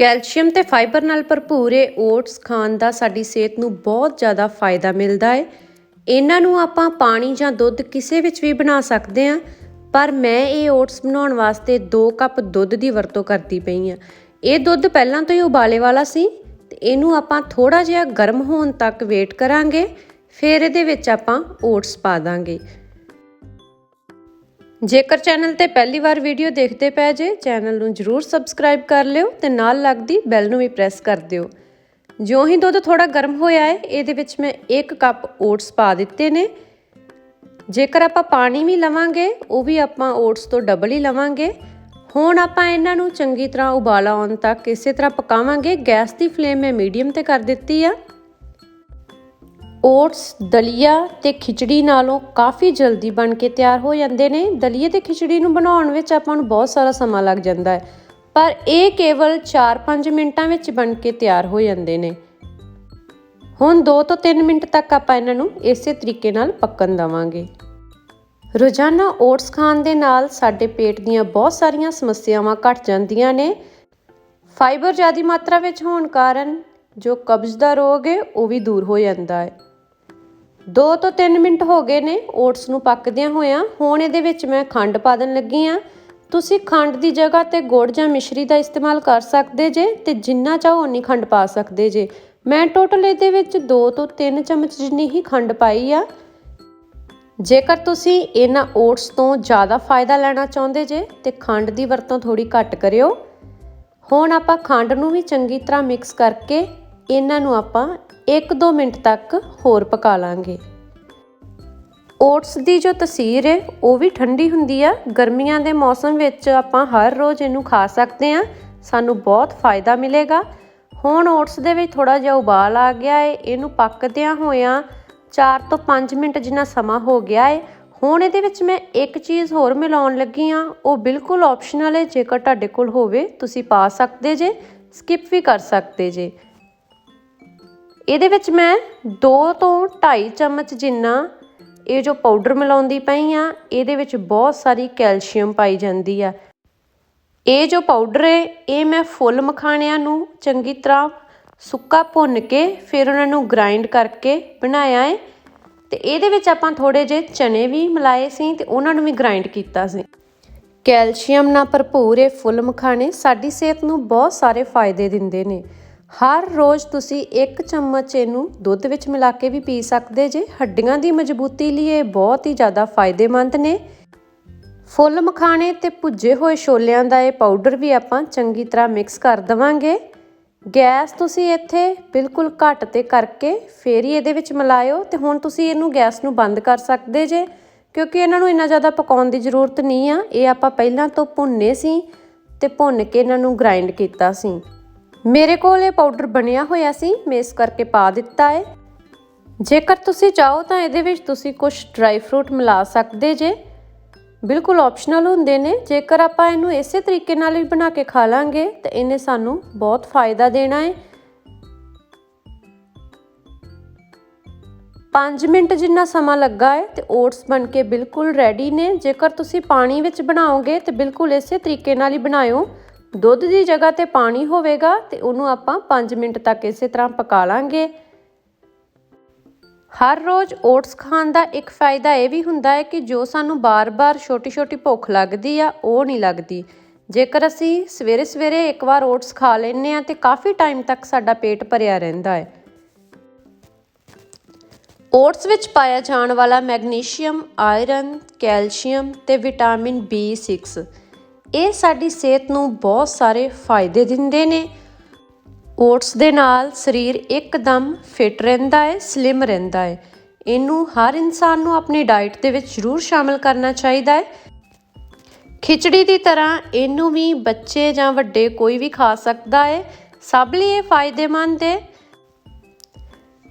Calcium ਤੇ fibre ਨਾਲ ਭਰਪੂਰ ਇਹ ਓਟਸ ਖਾਣ ਦਾ ਸਾਡੀ ਸਿਹਤ ਨੂੰ ਬਹੁਤ ਜ਼ਿਆਦਾ ਫਾਇਦਾ ਮਿਲਦਾ ਹੈ। ਇਹਨਾਂ ਨੂੰ ਆਪਾਂ ਪਾਣੀ ਜਾਂ ਦੁੱਧ ਕਿਸੇ ਵਿੱਚ ਵੀ ਬਣਾ ਸਕਦੇ ਹਾਂ, ਪਰ ਮੈਂ ਇਹ ਓਟਸ ਬਣਾਉਣ ਵਾਸਤੇ 2 ਕੱਪ ਦੁੱਧ ਦੀ ਵਰਤੋਂ ਕਰਦੀ ਪਈ ਹਾਂ। ਇਹ ਦੁੱਧ ਪਹਿਲਾਂ ਤੋਂ ਹੀ ਉਬਾਲੇ ਵਾਲਾ ਸੀ ਤੇ ਇਹਨੂੰ ਆਪਾਂ ਥੋੜਾ ਜਿਹਾ ਗਰਮ ਹੋਣ ਤੱਕ ਵੇਟ ਕਰਾਂਗੇ, ਫਿਰ ਇਹਦੇ ਵਿੱਚ ਆਪਾਂ ਓਟਸ ਪਾ ਦਾਂਗੇ। ਜੇਕਰ ਚੈਨਲ ਤੇ ਪਹਿਲੀ ਵਾਰ ਵੀਡੀਓ ਦੇਖਦੇ ਪਏ ਜੇ, ਚੈਨਲ ਨੂੰ ਜਰੂਰ ਸਬਸਕ੍ਰਾਈਬ ਕਰ ਲਿਓ ਤੇ ਨਾਲ ਲੱਗਦੀ ਬੈਲ ਨੂੰ ਵੀ ਪ੍ਰੈਸ ਕਰ ਦਿਓ। ਜਿਉਂ ਹੀ ਦੁੱਧ ਥੋੜਾ ਗਰਮ ਹੋਇਆ ਹੈ ਇਹਦੇ ਵਿੱਚ ਮੈਂ 1 ਕੱਪ ਓਟਸ ਪਾ ਦਿੱਤੇ ਨੇ। ਜੇਕਰ ਆਪਾਂ ਪਾਣੀ ਵੀ ਲਵਾਂਗੇ, ਉਹ ਵੀ ਆਪਾਂ ਓਟਸ ਤੋਂ ਡਬਲ ਹੀ ਲਵਾਂਗੇ। ਹੁਣ ਆਪਾਂ ਇਹਨਾਂ ਨੂੰ ਚੰਗੀ ਤਰ੍ਹਾਂ ਉਬਾਲਾ ਆਉਣ ਤੱਕ ਇਸੇ ਤਰ੍ਹਾਂ ਪਕਾਵਾਂਗੇ। ਗੈਸ ਦੀ ਫਲੇਮ ਮੈਂ ਮੀਡੀਅਮ ਤੇ ਕਰ ਦਿੱਤੀ ਆ। ਓਟਸ, ਦਲੀਆ ਤੇ ਖਿਚੜੀ ਨਾਲੋਂ ਕਾਫੀ ਜਲਦੀ ਬਣ ਕੇ ਤਿਆਰ ਹੋ ਜਾਂਦੇ ਨੇ। ਦਲੀਏ ਤੇ ਖਿਚੜੀ ਨੂੰ ਬਣਾਉਣ ਵਿੱਚ ਆਪਾਂ ਨੂੰ ਬਹੁਤ ਸਾਰਾ ਸਮਾਂ ਲੱਗ ਜਾਂਦਾ ਹੈ, ਪਰ ਇਹ ਕੇਵਲ 4-5 ਮਿੰਟਾਂ ਵਿੱਚ ਬਣ ਕੇ ਤਿਆਰ ਹੋ ਜਾਂਦੇ ਨੇ। ਹੁਣ 2 ਤੋਂ 3 ਮਿੰਟ ਤੱਕ ਆਪਾਂ ਇਹਨਾਂ ਨੂੰ ਇਸੇ ਤਰੀਕੇ ਨਾਲ ਪੱਕਣ ਦਵਾਂਗੇ। ਰੋਜ਼ਾਨਾ ਓਟਸ ਖਾਣ ਦੇ ਨਾਲ ਸਾਡੇ ਪੇਟ ਦੀਆਂ ਬਹੁਤ ਸਾਰੀਆਂ ਸਮੱਸਿਆਵਾਂ ਘਟ ਜਾਂਦੀਆਂ ਨੇ। ਫਾਈਬਰ ਜ਼ਿਆਦੀ ਮਾਤਰਾ ਵਿੱਚ ਹੋਣ ਕਾਰਨ ਜੋ ਕਬਜ਼ ਦਾ ਰੋਗ ਹੈ, ਉਹ ਵੀ ਦੂਰ ਹੋ ਜਾਂਦਾ ਹੈ। 2 ਤੋਂ 3 ਮਿੰਟ ਹੋ ਗਏ ਨੇ, ਓਟਸ ਨੂੰ ਪੱਕਦਿਆਂ ਹੋਇਆਂ। ਹੁਣ ਇਹਦੇ ਵਿੱਚ ਮੈਂ ਖੰਡ ਪਾ ਦੇਣ ਲੱਗੀ ਆ। ਤੁਸੀਂ ਖੰਡ ਦੀ ਜਗ੍ਹਾ ਤੇ ਗੁੜ ਜਾਂ ਮਿਸ਼ਰੀ ਦਾ ਇਸਤੇਮਾਲ ਕਰ ਸਕਦੇ ਜੇ ਤੇ ਜਿੰਨਾ ਚਾਹੋ ਉਨੀ ਖੰਡ ਪਾ ਸਕਦੇ ਜੇ। ਮੈਂ ਟੋਟਲ ਇਹਦੇ ਵਿੱਚ 2 ਤੋਂ 3 ਚਮਚ ਜਿੰਨੀ ਹੀ ਖੰਡ ਪਾਈ ਆ। ਜੇਕਰ ਤੁਸੀਂ ਇਹਨਾਂ ਓਟਸ ਤੋਂ ਜ਼ਿਆਦਾ ਫਾਇਦਾ ਲੈਣਾ ਚਾਹੁੰਦੇ ਜੇ ਤੇ ਖੰਡ ਦੀ ਵਰਤੋਂ ਥੋੜੀ ਘੱਟ ਕਰਿਓ। ਹੁਣ ਆਪਾਂ ਖੰਡ ਨੂੰ ਵੀ ਚੰਗੀ ਤਰ੍ਹਾਂ ਮਿਕਸ ਕਰਕੇ ਇਹਨਾਂ ਨੂੰ ਆਪਾਂ 1-2 ਮਿੰਟ ਤੱਕ ਹੋਰ ਪਕਾ ਲਾਂਗੇ। ਓਟਸ ਦੀ ਜੋ ਤਸੀਰ ਹੈ, ਉਹ ਵੀ ਠੰਡੀ ਹੁੰਦੀ ਆ। ਗਰਮੀਆਂ ਦੇ ਮੌਸਮ ਵਿੱਚ ਆਪਾਂ ਹਰ ਰੋਜ਼ ਇਹਨੂੰ ਖਾ ਸਕਦੇ ਆ ਸਾਨੂੰ ਬਹੁਤ ਫਾਇਦਾ ਮਿਲੇਗਾ। ਹੁਣ ਓਟਸ ਦੇ ਵਿੱਚ ਥੋੜਾ ਜਿਹਾ ਉਬਾਲ ਆ ਗਿਆ ਹੈ ਇਹਨੂੰ ਪੱਕਦਿਆਂ ਹੋਇਆਂ 4 ਤੋਂ 5 ਮਿੰਟ ਜਿੰਨਾ ਸਮਾਂ ਹੋ ਗਿਆ ਹੈ ਹੁਣ ਇਹਦੇ ਵਿੱਚ ਮੈਂ ਇੱਕ ਚੀਜ਼ ਹੋਰ ਮਿਲਾਉਣ ਲੱਗੀ ਆ ਉਹ ਬਿਲਕੁਲ ਆਪਸ਼ਨਲ ਹੈ, ਜੇਕਰ ਤੁਹਾਡੇ ਕੋਲ ਹੋਵੇ, ਤੁਸੀਂ ਪਾ ਸਕਦੇ ਜੇ ਸਕਿਪ ਵੀ ਕਰ ਸਕਦੇ ਜੇ। ਇਹਦੇ ਵਿੱਚ ਮੈਂ 2 ਤੋਂ 2.5 ਚਮਚ ਜਿੰਨਾ ਇਹ ਜੋ ਪਾਊਡਰ ਮਿਲਾਉਂਦੀ ਪਈ ਆ ਇਹਦੇ ਵਿੱਚ ਬਹੁਤ ਸਾਰੀ ਕੈਲਸ਼ੀਅਮ ਪਾਈ ਜਾਂਦੀ ਆ। ਇਹ ਜੋ ਪਾਊਡਰ ਹੈ, ਇਹ ਮੈਂ ਫੁੱਲ ਮਖਾਣਿਆਂ ਨੂੰ ਚੰਗੀ ਤਰ੍ਹਾਂ ਸੁੱਕਾ ਭੁੰਨ ਕੇ ਫਿਰ ਉਹਨਾਂ ਨੂੰ ਗ੍ਰਾਈਂਡ ਕਰਕੇ ਬਣਾਇਆ ਹੈ ਤੇ ਇਹਦੇ ਵਿੱਚ ਆਪਾਂ ਥੋੜੇ ਜਿਹੇ ਚਨੇ ਵੀ ਮਿਲਾਏ ਸੀ ਤੇ ਉਹਨਾਂ ਨੂੰ ਵੀ ਗ੍ਰਾਈਂਡ ਕੀਤਾ ਸੀ। ਕੈਲਸ਼ੀਅਮ ਨਾਲ ਭਰਪੂਰ ਇਹ ਫੁੱਲ ਮਖਾਣੇ ਸਾਡੀ ਸਿਹਤ ਨੂੰ ਬਹੁਤ ਸਾਰੇ ਫਾਇਦੇ ਦਿੰਦੇ ਨੇ। ਹਰ ਰੋਜ਼ ਤੁਸੀਂ ਇੱਕ ਚਮਚ ਇਹਨੂੰ ਦੁੱਧ ਵਿੱਚ ਮਿਲਾ ਕੇ ਵੀ ਪੀ ਸਕਦੇ ਜੇ। ਹੱਡੀਆਂ ਦੀ ਮਜ਼ਬੂਤੀ ਲਈ ਇਹ ਬਹੁਤ ਹੀ ਜ਼ਿਆਦਾ ਫਾਇਦੇਮੰਦ ਨੇ। ਫੁੱਲ ਮਖਾਣੇ ਤੇ ਭੁੱਜੇ ਹੋਏ ਛੋਲਿਆਂ ਦਾ ਇਹ ਪਾਊਡਰ ਵੀ ਆਪਾਂ ਚੰਗੀ ਤਰ੍ਹਾਂ ਮਿਕਸ ਕਰ ਦਵਾਂਗੇ। ਗੈਸ ਤੁਸੀਂ ਇੱਥੇ ਬਿਲਕੁਲ ਘੱਟ ਤੇ ਕਰਕੇ ਫੇਰ ਹੀ ਇਹਦੇ ਵਿੱਚ ਮਿਲਾਇਓ ਤੇ ਹੁਣ ਤੁਸੀਂ ਇਹਨੂੰ ਗੈਸ ਨੂੰ ਬੰਦ ਕਰ ਸਕਦੇ ਜੇ, ਕਿਉਂਕਿ ਇਹਨਾਂ ਨੂੰ ਇੰਨਾ ਜ਼ਿਆਦਾ ਪਕਾਉਣ ਦੀ ਜ਼ਰੂਰਤ ਨਹੀਂ ਆ। ਇਹ ਆਪਾਂ ਪਹਿਲਾਂ ਤੋਂ ਭੁੰਨੇ ਸੀ ਤੇ ਭੁੰਨ ਕੇ ਇਹਨਾਂ ਨੂੰ ਗ੍ਰਾਈਂਡ ਕੀਤਾ ਸੀ। ਮੇਰੇ ਕੋਲ ਇਹ ਪਾਊਡਰ ਬਣਿਆ ਹੋਇਆ ਸੀ, ਮੈਂ ਇਸ ਕਰਕੇ ਪਾ ਦਿੱਤਾ ਹੈ। ਜੇਕਰ ਤੁਸੀਂ ਚਾਹੋ ਤਾਂ ਇਹਦੇ ਵਿੱਚ ਤੁਸੀਂ ਕੁਝ ਡਰਾਈ ਫਰੂਟ ਮਿਲਾ ਸਕਦੇ ਜੇ। ਬਿਲਕੁਲ ਆਪਸ਼ਨਲ ਹੁੰਦੇ ਨੇ। ਜੇਕਰ ਆਪਾਂ ਇਹਨੂੰ ਇਸੇ ਤਰੀਕੇ ਨਾਲ ਵੀ ਬਣਾ ਕੇ ਖਾ ਲਾਂਗੇ, ਤਾਂ ਇਹਨੇ ਸਾਨੂੰ ਬਹੁਤ ਫਾਇਦਾ ਦੇਣਾ ਹੈ। 5 ਮਿੰਟ ਜਿੰਨਾ ਸਮਾਂ ਲੱਗਾ ਹੈ, ਤੇ ਓਟਸ ਬਣ ਕੇ ਬਿਲਕੁਲ ਰੈਡੀ ਨੇ। ਜੇਕਰ ਤੁਸੀਂ ਪਾਣੀ ਵਿੱਚ ਬਣਾਓਗੇ, ਤੇ ਬਿਲਕੁਲ ਇਸੇ ਤਰੀਕੇ ਨਾਲ ਹੀ ਬਣਾਇਓ। ਦੁੱਧ ਦੀ ਜਗ੍ਹਾ ਤੇ ਪਾਣੀ ਹੋਵੇਗਾ ਤੇ ਉਹਨੂੰ ਆਪਾਂ 5 ਮਿੰਟ ਤੱਕ ਇਸੇ ਤਰ੍ਹਾਂ ਪਕਾ ਲਾਂਗੇ। ਹਰ ਰੋਜ਼ ਓਟਸ ਖਾਣ ਦਾ ਇੱਕ ਫਾਇਦਾ ਇਹ ਵੀ ਹੁੰਦਾ ਹੈ ਕਿ ਜੋ ਸਾਨੂੰ ਬਾਰ-ਬਾਰ, ਛੋਟੀ-ਛੋਟੀ ਭੁੱਖ ਲੱਗਦੀ ਆ, ਉਹ ਨਹੀਂ ਲੱਗਦੀ। ਜੇਕਰ ਅਸੀਂ ਸਵੇਰੇ-ਸਵੇਰੇ ਇੱਕ ਵਾਰ ਓਟਸ ਖਾ ਲੈਂਦੇ ਆ ਤੇ ਕਾਫੀ ਟਾਈਮ ਤੱਕ ਸਾਡਾ ਪੇਟ ਭਰਿਆ ਰਹਿੰਦਾ ਹੈ। ਓਟਸ ਵਿੱਚ ਪਾਇਆ ਜਾਣ ਵਾਲਾ ਮੈਗਨੀਸ਼ੀਅਮ, ਆਇਰਨ, ਕੈਲਸ਼ੀਅਮ ਤੇ ਵਿਟਾਮਿਨ B6 ਇਹ ਸਾਡੀ ਸਿਹਤ ਨੂੰ ਬਹੁਤ ਸਾਰੇ ਫਾਇਦੇ ਦਿੰਦੇ ਨੇ। ਓਟਸ ਦੇ ਨਾਲ ਸਰੀਰ ਇੱਕਦਮ ਫਿਟ ਰਹਿੰਦਾ ਹੈ, ਸਲਿਮ ਰਹਿੰਦਾ ਹੈ। ਇਹਨੂੰ ਹਰ ਇਨਸਾਨ ਨੂੰ ਆਪਣੀ ਡਾਈਟ ਦੇ ਵਿੱਚ ਜ਼ਰੂਰ ਸ਼ਾਮਿਲ ਕਰਨਾ ਚਾਹੀਦਾ ਹੈ। ਖਿਚੜੀ ਦੀ ਤਰ੍ਹਾਂ ਇਹਨੂੰ ਵੀ ਬੱਚੇ ਜਾਂ ਵੱਡੇ ਕੋਈ ਵੀ ਖਾ ਸਕਦਾ ਹੈ। ਸਭ ਲਈ ਇਹ ਫਾਇਦੇਮੰਦ ਹੈ।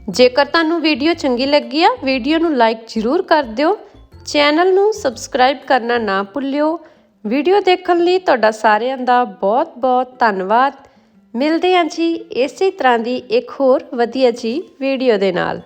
ਜੇਕਰ ਤੁਹਾਨੂੰ ਵੀਡੀਓ ਚੰਗੀ ਲੱਗੀ ਆ, ਵੀਡੀਓ ਨੂੰ ਲਾਈਕ ਜ਼ਰੂਰ ਕਰ ਦਿਓ। ਚੈਨਲ ਨੂੰ ਸਬਸਕ੍ਰਾਈਬ ਕਰਨਾ ਨਾ ਭੁੱਲਿਓ। ਵੀਡੀਓ ਦੇਖਣ ਲਈ ਤੁਹਾਡਾ ਸਾਰਿਆਂ ਦਾ ਬਹੁਤ-ਬਹੁਤ ਧੰਨਵਾਦ। ਮਿਲਦੇ ਹਾਂ ਜੀ ਇਸੇ ਤਰ੍ਹਾਂ ਦੀ ਇੱਕ ਹੋਰ ਵਧੀਆ ਜੀ ਵੀਡੀਓ ਦੇ ਨਾਲ।